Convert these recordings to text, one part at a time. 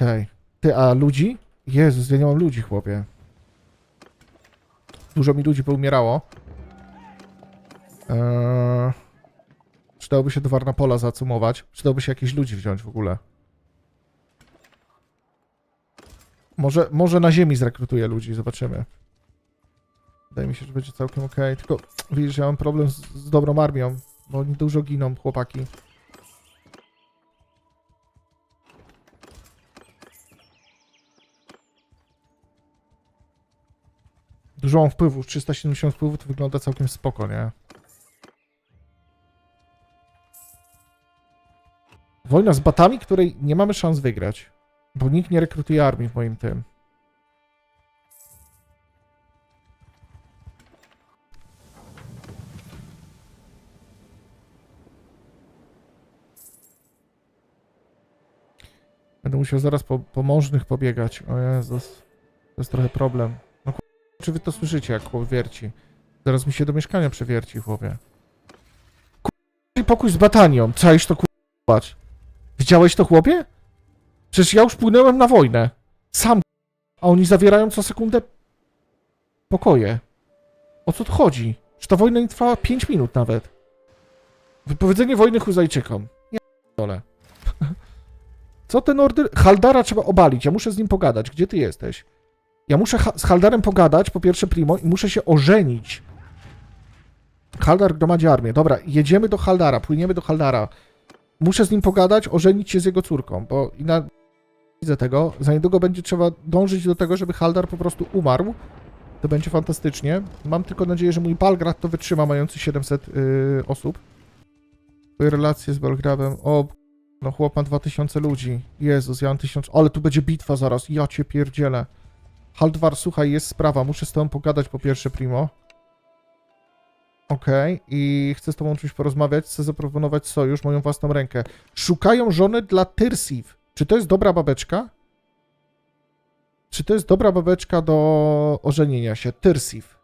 Okej. Ty, a ludzi? Jezus, ja nie mam ludzi, chłopie. Dużo mi ludzi poumierało. Eee, przydałoby się dowar na pola zacumować. Przydałoby się jakieś ludzi wziąć w ogóle. Może, może na ziemi zrekrutuję ludzi, zobaczymy. Wydaje mi się, że będzie całkiem okej. Tylko widzisz, ja mam problem z, z dobrą armią, bo oni dużo giną, chłopaki. Dużo mam wpływów, 370 wpływów to wygląda całkiem spoko, nie? Wojna z batami, której nie mamy szans wygrać. Bo nikt nie rekrutuje armii w moim tym. Będę musiał zaraz po, po pobiegać. O Jezus. To jest trochę problem. Czy wy to słyszycie, jak chłop wierci? Zaraz mi się do mieszkania przewierci, chłopie. Ku- pokój z batanią. Czaisz to, ku... Patrz. Widziałeś to, chłopie? Przecież ja już płynąłem na wojnę. Sam. A oni zawierają co sekundę pokoje. O co tu chodzi? Że ta wojna nie trwała 5 minut nawet. Wypowiedzenie wojny Huzajczykom. Ja dole. Co ten order? Haldara trzeba obalić. Ja muszę z nim pogadać. Gdzie ty jesteś? Ja muszę ha- z Haldarem pogadać, po pierwsze primo, i muszę się ożenić. Haldar gromadzi armię. Dobra, jedziemy do Haldara, płyniemy do Haldara. Muszę z nim pogadać, ożenić się z jego córką, bo na... widzę tego. Za niedługo będzie trzeba dążyć do tego, żeby Haldar po prostu umarł. To będzie fantastycznie. Mam tylko nadzieję, że mój Balgrad to wytrzyma, mający 700 yy, osób. Relacje z Belgradem. O, no chłop ma 2000 ludzi. Jezus, ja mam 1000... Ale tu będzie bitwa zaraz. Ja cię pierdzielę. Haldwar, słuchaj, jest sprawa. Muszę z tobą pogadać po pierwsze, Primo. Okej, i chcę z tobą czymś porozmawiać. Chcę zaproponować sojusz, moją własną rękę. Szukają żony dla Tyrsif. Czy to jest dobra babeczka? Czy to jest dobra babeczka do ożenienia się? Tyrsif.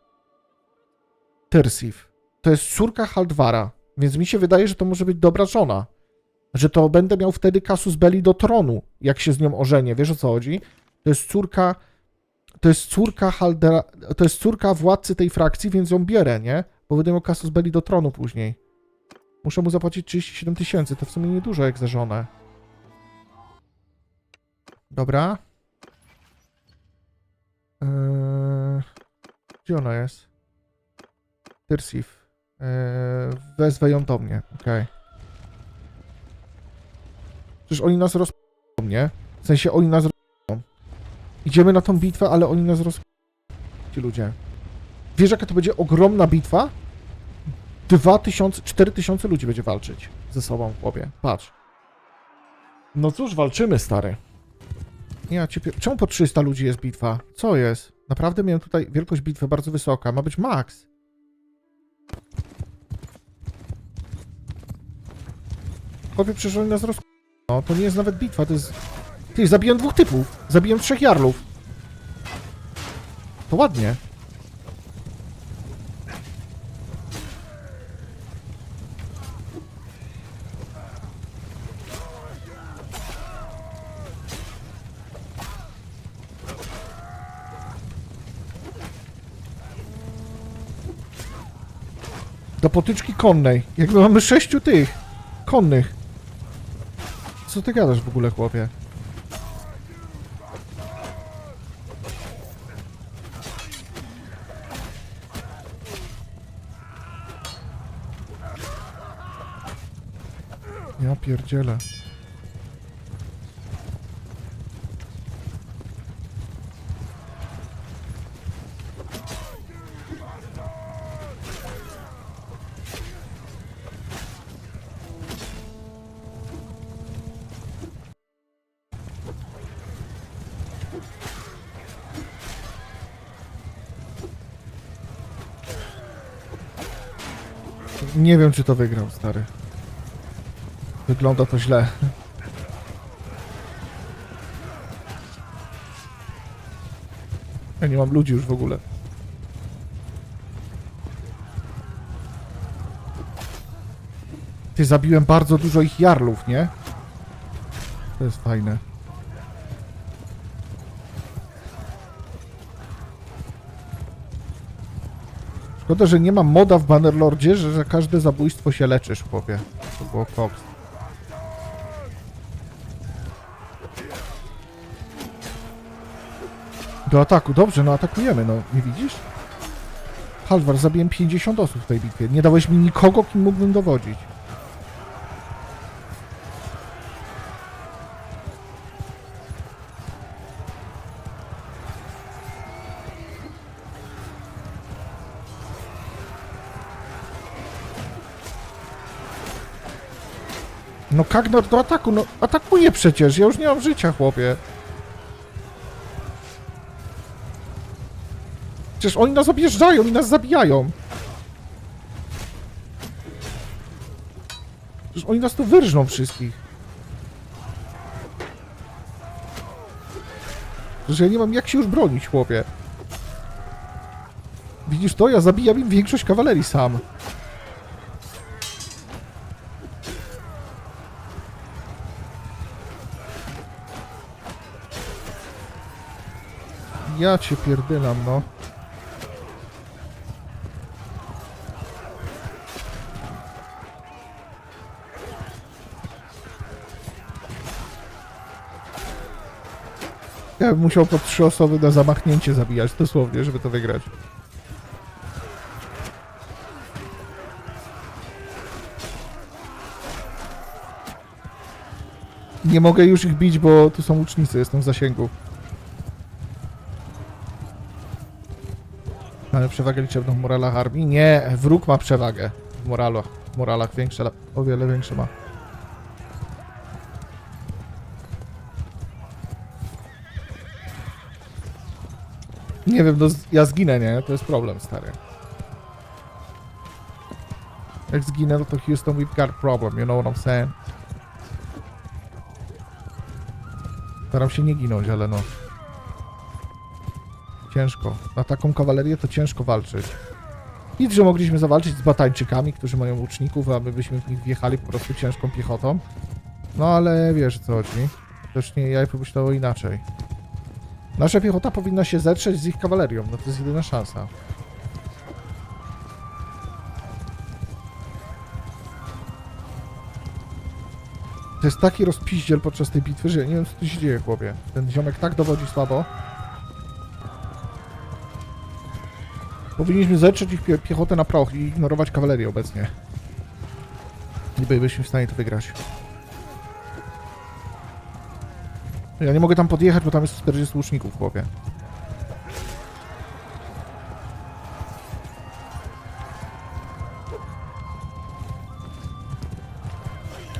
Tyrsif. To jest córka Haldwara, więc mi się wydaje, że to może być dobra żona. Że to będę miał wtedy kasus belli do tronu, jak się z nią ożenię. Wiesz o co chodzi? To jest córka to jest córka Haldera, to jest córka władcy tej frakcji, więc ją bierę, nie? Bo będę miał kasus belli do tronu później. Muszę mu zapłacić 37 tysięcy, to w sumie niedużo jak za żonę. Dobra. Eee, gdzie ona jest? Tyrsif. Eee, wezwę ją do mnie, okej. Przecież oni nas roz... nie? W sensie oni nas. Idziemy na tą bitwę, ale oni nas roz... Ci ludzie. Wiesz, jaka to będzie ogromna bitwa? 2000, 4000 ludzi będzie walczyć ze sobą, chłopie. Patrz. No cóż, walczymy, stary. Ja cię... Czemu po 300 ludzi jest bitwa? Co jest? Naprawdę miałem tutaj wielkość bitwy bardzo wysoka. Ma być max. Chłopie, przecież oni nas roz... No, to nie jest nawet bitwa, to jest... Ty, zabiłem dwóch typów. Zabiłem trzech jarlów. To ładnie. Do potyczki konnej. Jakby mamy sześciu tych konnych. Co ty gadasz w ogóle, chłopie? Ja pierdzielę. Nie wiem, czy to wygrał, stary. Wygląda to źle. Ja nie mam ludzi już w ogóle. Ty, zabiłem bardzo dużo ich jarlów, nie? To jest fajne. Szkoda, że nie ma moda w Bannerlordzie, że za każde zabójstwo się leczysz, chłopie. To było koks. Do ataku, dobrze, no atakujemy, no nie widzisz? Halvar, zabiłem 50 osób w tej bitwie. Nie dałeś mi nikogo, kim mógłbym dowodzić. No Kagnor do ataku, no atakuje przecież, ja już nie mam życia, chłopie. Przecież oni nas objeżdżają i nas zabijają. Przecież oni nas tu wyrżną wszystkich. Że ja nie mam jak się już bronić, chłopie. Widzisz to? Ja zabijam im większość kawalerii sam. Ja cię pierdylam, no. Ja bym musiał po trzy osoby na zamachnięcie zabijać, dosłownie, żeby to wygrać. Nie mogę już ich bić, bo tu są łucznicy, jestem w zasięgu. Mamy przewagę liczebną w moralach armii? Nie, wróg ma przewagę w moralach. W moralach większe, o wiele większe ma. Nie wiem, no ja zginę, nie? To jest problem, stary. Jak zginę, no to Houston, we've got problem, you know what I'm saying? Staram się nie ginąć, ale no. Ciężko. Na taką kawalerię to ciężko walczyć. Nic, że mogliśmy zawalczyć z batańczykami, którzy mają łuczników, a my byśmy w nich wjechali po prostu ciężką piechotą. No ale wiesz co chodzi. Też nie, ja pomyślałem inaczej. Nasza piechota powinna się zetrzeć z ich kawalerią, no to jest jedyna szansa. To jest taki rozpiździel podczas tej bitwy, że ja nie wiem co tu się dzieje w głowie. Ten ziomek tak dowodzi słabo. Powinniśmy zetrzeć ich pie piechotę na proch i ignorować kawalerię obecnie. Nie bylibyśmy w stanie to wygrać. Ja nie mogę tam podjechać, bo tam jest 40 łuczników chłopie.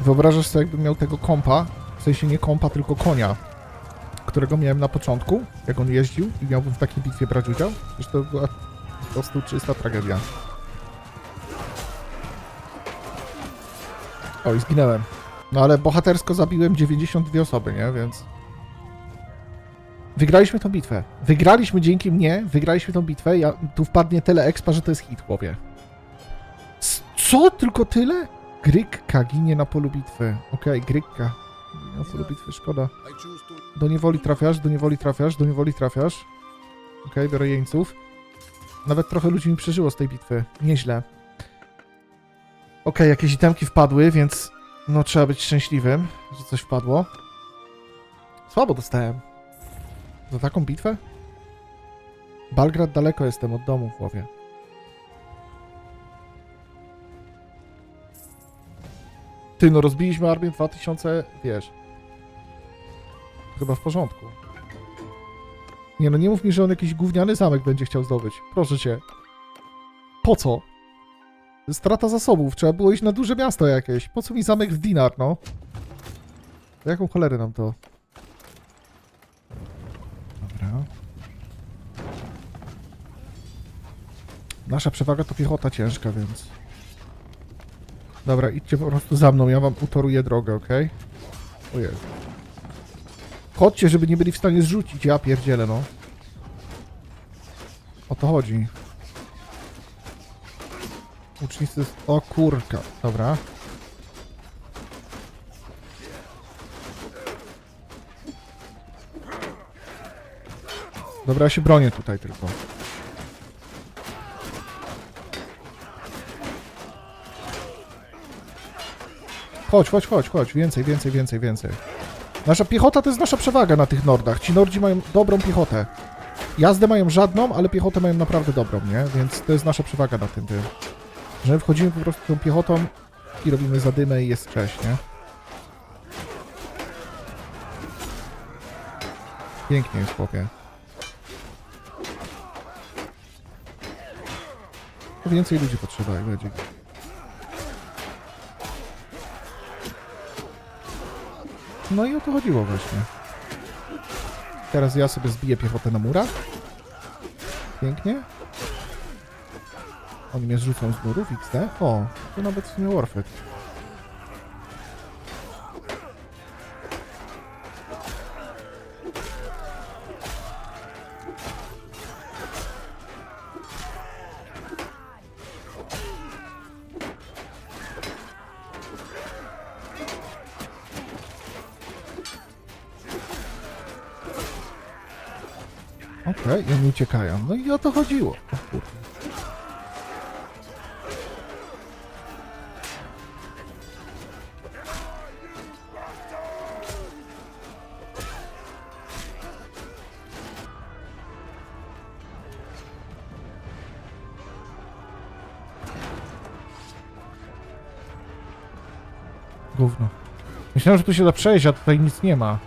Wyobrażasz sobie, jakbym miał tego kompa, w sensie nie kompa, tylko konia, którego miałem na początku, jak on jeździł i miałbym w takiej bitwie brać udział? Przecież to była po prostu czysta tragedia. O, i zginęłem. No ale bohatersko zabiłem 92 osoby, nie? Więc... Wygraliśmy tą bitwę. Wygraliśmy dzięki mnie, wygraliśmy tą bitwę. Ja, tu wpadnie tyle expa, że to jest hit, chłopie. Co? Tylko tyle? Grykka ginie na polu bitwy. Okej, Grykka. Ginie na polu bitwy, szkoda. Do niewoli trafiasz, do niewoli trafiasz, do niewoli trafiasz. Okej, biorę jeńców. Nawet trochę ludzi mi przeżyło z tej bitwy. Nieźle. Okej, jakieś itemki wpadły, więc no trzeba być szczęśliwym, że coś wpadło. Słabo dostałem. Za taką bitwę? Balgrad daleko jestem od domu w głowie. Ty, no rozbiliśmy armię 2000, wiesz. Chyba w porządku. Nie no, nie mów mi, że on jakiś gówniany zamek będzie chciał zdobyć. Proszę cię. Po co? Strata zasobów. Trzeba było iść na duże miasto jakieś. Po co mi zamek w dinar, no? Jaką cholerę nam to? Nasza przewaga to piechota ciężka, więc... Dobra, idźcie po prostu za mną, ja wam utoruję drogę, okej? O Jezu. Chodźcie, żeby nie byli w stanie zrzucić, ja pierdzielę, no. O to chodzi. Ucznicy... O kurka, dobra. Dobra, ja się bronię tutaj tylko. Chodź, chodź, chodź, chodź. Więcej, więcej, więcej, więcej. Nasza piechota to jest nasza przewaga na tych nordach. Ci nordzi mają dobrą piechotę. Jazdę mają żadną, ale piechotę mają naprawdę dobrą, nie? Więc to jest nasza przewaga na tym tym. Że my wchodzimy po prostu tą piechotą i robimy zadymę i jest cześć, nie? Pięknie jest, chłopie. Więcej ludzi potrzeba i będzie. No i o to chodziło właśnie. Teraz ja sobie zbiję piechotę na murach. Pięknie. Oni mnie zrzucą z murów, XD. O, to nawet nie worth it. Okej, i oni uciekają. No i o to chodziło. O kurde. Gówno. Myślałem, że tu się da przejść, a tutaj nic nie ma.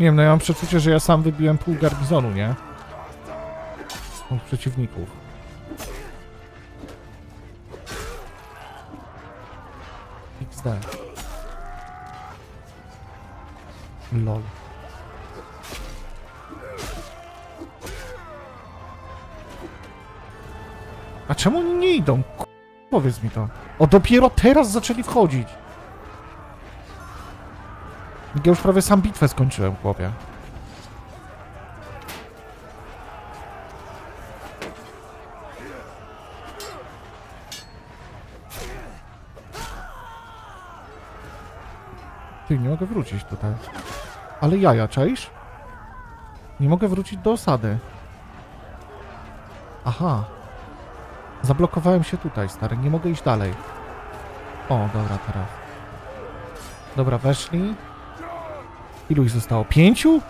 Nie wiem, no ja mam przeczucie, że ja sam wybiłem pół garnizonu, nie? Od przeciwników. XD. LOL. A czemu oni nie idą? Powiedz mi to. O, dopiero teraz zaczęli wchodzić. Ja już prawie sam bitwę skończyłem, chłopie. Ty, nie mogę wrócić tutaj. Ale jaja, czaisz? Nie mogę wrócić do osady. Aha. Zablokowałem się tutaj, stary. Nie mogę iść dalej. O, dobra, teraz. Dobra, weszli. Ilu ich zostało? Pięciu?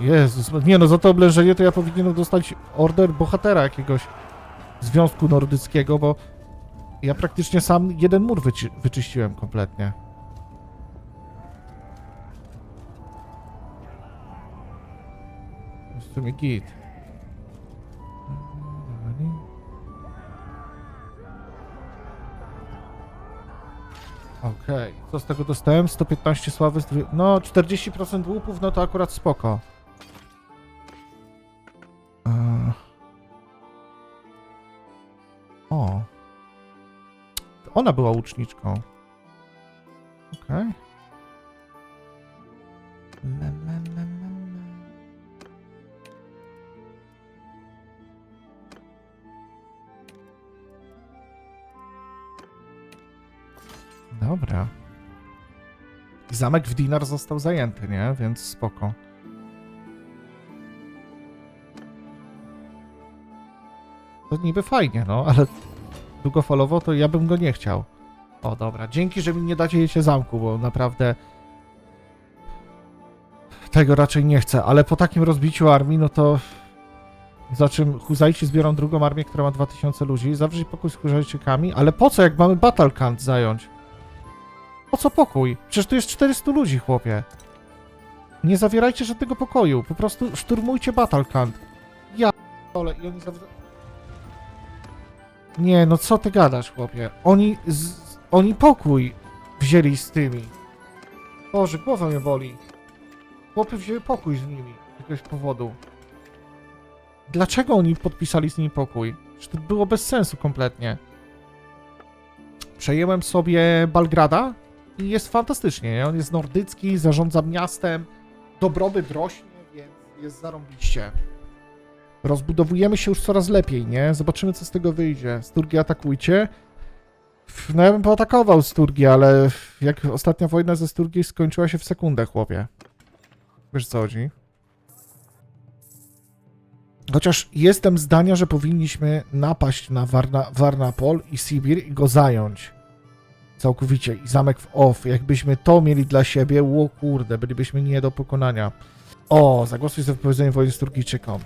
Jezus, nie no, za to oblężenie to ja powinienem dostać order bohatera jakiegoś Związku Nordyckiego, bo ja praktycznie sam jeden mur wyczyściłem kompletnie. W sumie git. Okej, co z tego dostałem? 115 sławy, z dwie- no 40% łupów, no to akurat spoko. Eee. O. Ona była łuczniczką. Okej. Zamek w Dinar został zajęty, nie? Więc spoko. To niby fajnie, no, ale długofalowo to ja bym go nie chciał. O, dobra. Dzięki, że mi nie dacie się zamku, bo naprawdę tego raczej nie chcę, ale po takim rozbiciu armii, no to za czym Huzajci zbiorą drugą armię, która ma 2000 ludzi, zawrzeć pokój z Huzajczykami, ale po co, jak mamy Battle Camp zająć? Po co pokój? Przecież tu jest 400 ludzi, chłopie. Nie zawierajcie żadnego pokoju, po prostu szturmujcie Battle Camp. Ja ale i oni zaw... Nie, no co ty gadasz, chłopie? Oni z... oni pokój wzięli z tymi. Boże, głowa mnie boli. Chłopy wzięły pokój z nimi z jakiegoś powodu. Dlaczego oni podpisali z nimi pokój? Że to było bez sensu kompletnie. Przejęłem sobie Balgrada i jest fantastycznie, nie? On jest nordycki, zarządza miastem, dobrobyt rośnie, więc jest zarąbiście. Rozbudowujemy się już coraz lepiej, nie? Zobaczymy, co z tego wyjdzie. Sturgi atakujcie. No ja bym poatakował Sturgi, ale jak ostatnia wojna ze Sturgi skończyła się w sekundę, chłopie. Wiesz co chodzi? Chociaż jestem zdania, że powinniśmy napaść na Warna, Warnapol i Sibir i go zająć. Całkowicie. I zamek w Off. Jakbyśmy to mieli dla siebie, ło kurde, bylibyśmy nie do pokonania. O, zagłosuj za wypowiedzeniem wojny z Turkijczykom.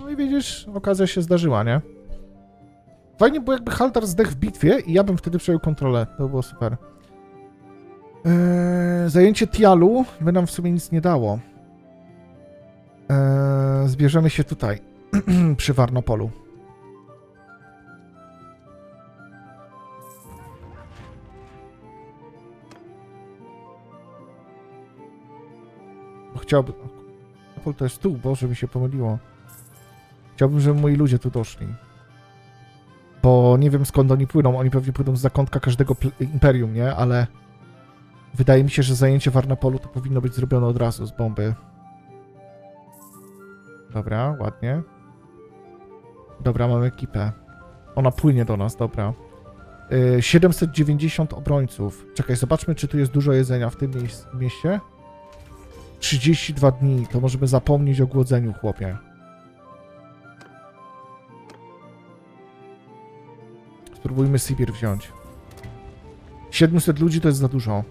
No i widzisz, okazja się zdarzyła, nie? Fajnie było jakby Haltar zdechł w bitwie i ja bym wtedy przejął kontrolę. To było super. Eee, zajęcie Tialu by nam w sumie nic nie dało. Eee, zbierzemy się tutaj, przy Warnopolu. Chciałbym... Warnopol to jest tu, Boże, mi się pomyliło. Chciałbym, żeby moi ludzie tu doszli. Bo nie wiem skąd oni płyną. Oni pewnie płyną z zakątka każdego imperium, nie? Ale wydaje mi się, że zajęcie Warnapolu to powinno być zrobione od razu z bomby. Dobra, ładnie. Dobra, mamy ekipę. Ona płynie do nas, dobra. Y, 790 obrońców. Czekaj, zobaczmy, czy tu jest dużo jedzenia w tym mieście. 32 dni, to możemy zapomnieć o głodzeniu, chłopie. Spróbujmy Sibir wziąć. 700 ludzi to jest za dużo.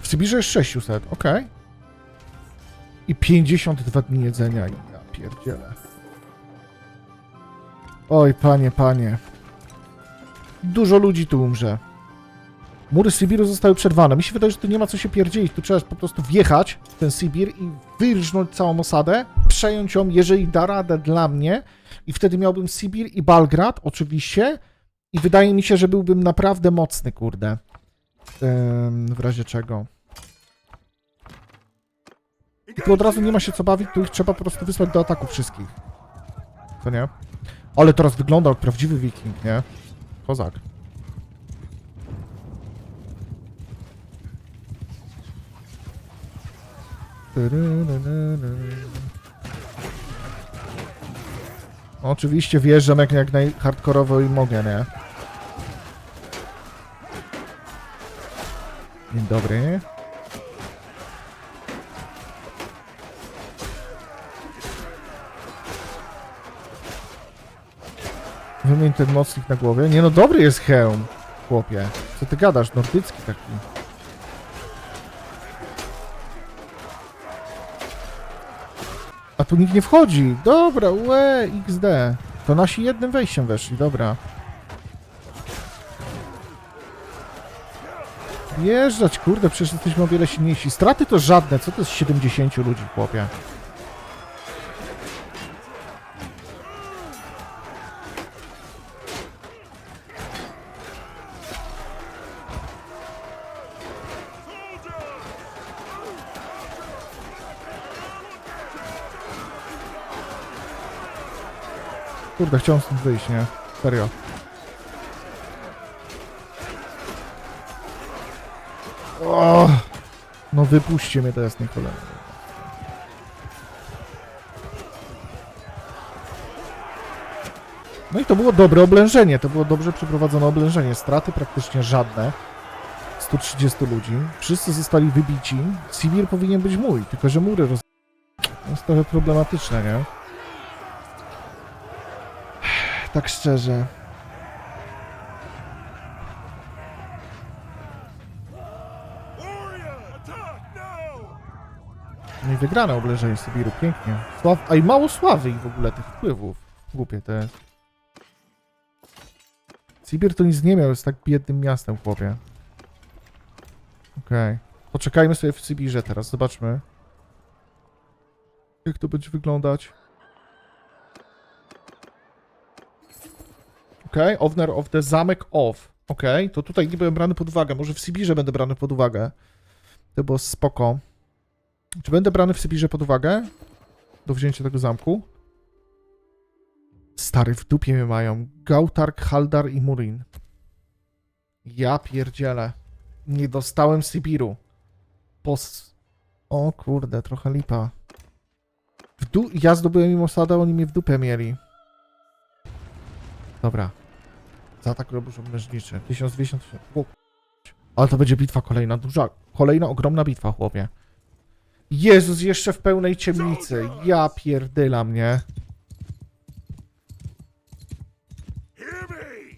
W Sybirze jest 600, ok. I 52 dni jedzenia. Ja pierdzielę. Oj, panie, panie. Dużo ludzi tu umrze. Mury Sybiru zostały przerwane. Mi się wydaje, że tu nie ma co się pierdzielić. Tu trzeba po prostu wjechać w ten Sibir i wyrżnąć całą osadę, przejąć ją, jeżeli da radę dla mnie. I wtedy miałbym Sibir i Balgrad, oczywiście. I wydaje mi się, że byłbym naprawdę mocny, kurde. W razie czego. I tu od razu nie ma się co bawić, tu ich trzeba po prostu wysłać do ataku wszystkich. To nie? Ale teraz wygląda jak prawdziwy wiking, nie? Kozak. Oczywiście wjeżdżam jak, jak najhardkorowo i mogę, nie? Dzień dobry. Wymień ten na głowie. Nie no, dobry jest hełm, chłopie. Co ty gadasz? Nordycki taki. A tu nikt nie wchodzi. Dobra, łe, XD. To nasi jednym wejściem weszli, dobra. Jeżdżać, kurde, przecież jesteśmy o wiele silniejsi. Straty to żadne, co to jest 70 ludzi, chłopie? Kurde, chciałem stąd wyjść, nie? Serio. O, no wypuśćcie mnie jasnej cholery. No i to było dobre oblężenie, to było dobrze przeprowadzone oblężenie. Straty praktycznie żadne. 130 ludzi. Wszyscy zostali wybici. Sibir powinien być mój, tylko że mury roz... To jest trochę problematyczne, nie? Tak szczerze. No i wygrane oblężenie Sybiru, pięknie. Sław... A i mało sławy ich w ogóle, tych wpływów. Głupie to jest. Sibir to nic nie miał, jest tak biednym miastem, chłopie. Okej. Poczekajmy sobie w Sybirze teraz, zobaczmy. Jak to będzie wyglądać. Okej, okay. Owner of the Zamek. Okej, okay. to tutaj nie byłem brany pod uwagę. Może w Sybirze będę brany pod uwagę. To było spoko. Czy będę brany w Sybirze pod uwagę? Do wzięcia tego zamku? Stary, w dupie mnie mają. Gautark, Haldar i Murin. Ja pierdzielę. Nie dostałem Sybiru. pos... O kurde, trochę lipa. W dół... Ja zdobyłem im osadę, oni mnie w dupę mieli. Dobra. Zaatak robisz obmężniczy. 1200... O, ale to będzie bitwa kolejna, duża, kolejna ogromna bitwa, chłopie. Jezus, jeszcze w pełnej ciemnicy. Ja pierdyla mnie.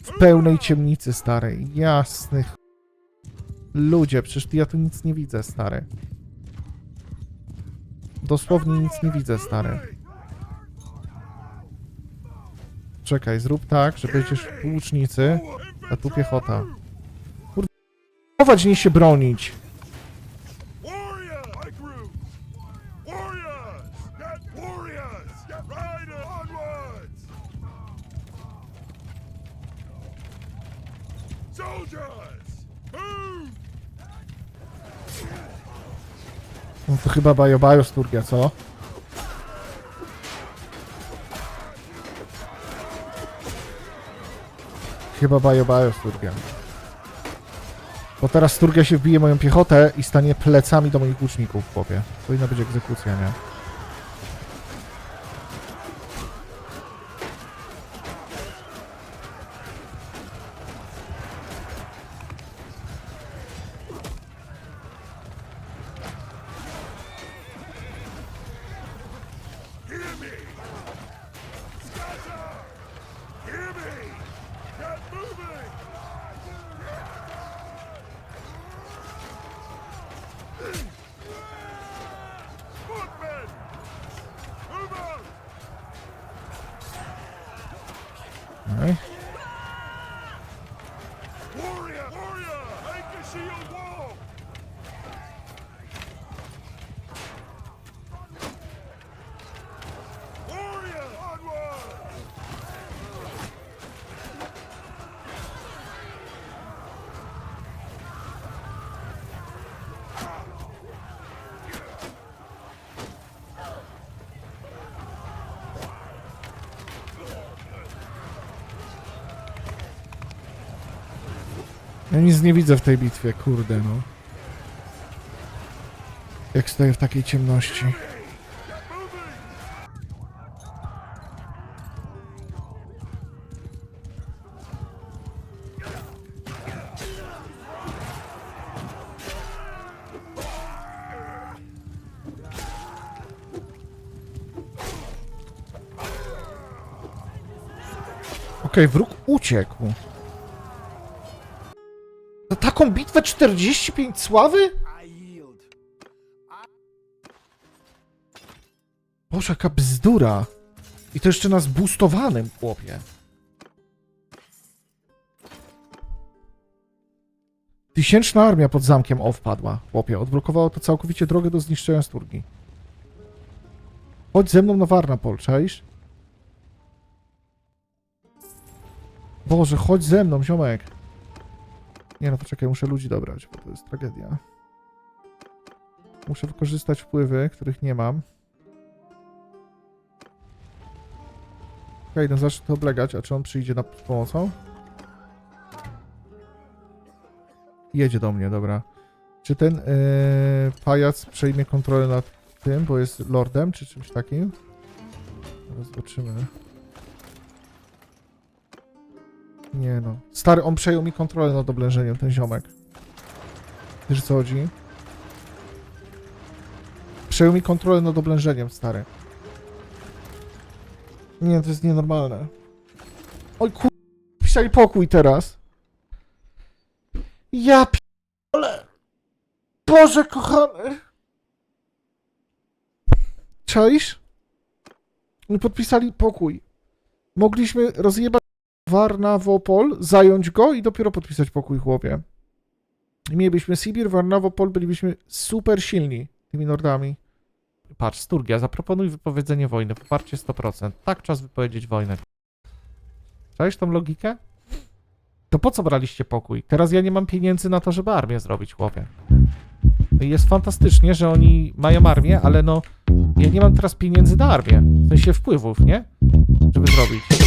W pełnej ciemnicy, stary. Jasny. ch- Ludzie, przecież ja tu nic nie widzę, stary. Dosłownie nic nie widzę, stary. Czekaj, zrób tak, że będziesz w łucznicy, a tu piechota. Kurde, nie się bronić. No to chyba Bajo Bajo Sturgia, co? Chyba Bajo Bajo Sturgia. Bo teraz Sturgia się wbije moją piechotę i stanie plecami do moich łuczników, chłopie. Powinna być egzekucja, nie? Ja nic nie widzę w tej bitwie, kurde, no. Jak stoję w takiej ciemności. Okej, wróg uciekł. Taką bitwę 45 sławy? Boże, jaka bzdura. I to jeszcze na zboostowanym, chłopie. Tysięczna armia pod zamkiem O wpadła, chłopie. Odblokowało to całkowicie drogę do zniszczenia Sturgi. Chodź ze mną na Warnapol, czaisz? Boże, chodź ze mną, ziomek. Nie no, poczekaj, muszę ludzi dobrać, bo to jest tragedia. Muszę wykorzystać wpływy, których nie mam. Okej, no zacznę to oblegać, a czy on przyjdzie na, z pomocą? Jedzie do mnie, dobra. Czy ten yy, pajac przejmie kontrolę nad tym, bo jest lordem, czy czymś takim? Zobaczymy. Nie no. Stary, on przejął mi kontrolę nad oblężeniem, ten ziomek. Wiesz co chodzi? Przejął mi kontrolę nad oblężeniem, stary. Nie, to jest nienormalne. Oj kur... Pisali pokój teraz. Ja p***ole. Boże kochany. Czaisz? Oni podpisali pokój. Mogliśmy rozjebać Warnawopol, zająć go i dopiero podpisać pokój, chłopie. Mielibyśmy Sibir, Warnawopol, bylibyśmy super silni tymi nordami. Patrz, Sturgia, zaproponuj wypowiedzenie wojny. Poparcie 100%. Tak, czas wypowiedzieć wojnę. Czaisz tą logikę? To po co braliście pokój? Teraz ja nie mam pieniędzy na to, żeby armię zrobić, chłopie. Jest fantastycznie, że oni mają armię, ale no ja nie mam teraz pieniędzy na armię. W sensie wpływów, nie? Żeby zrobić.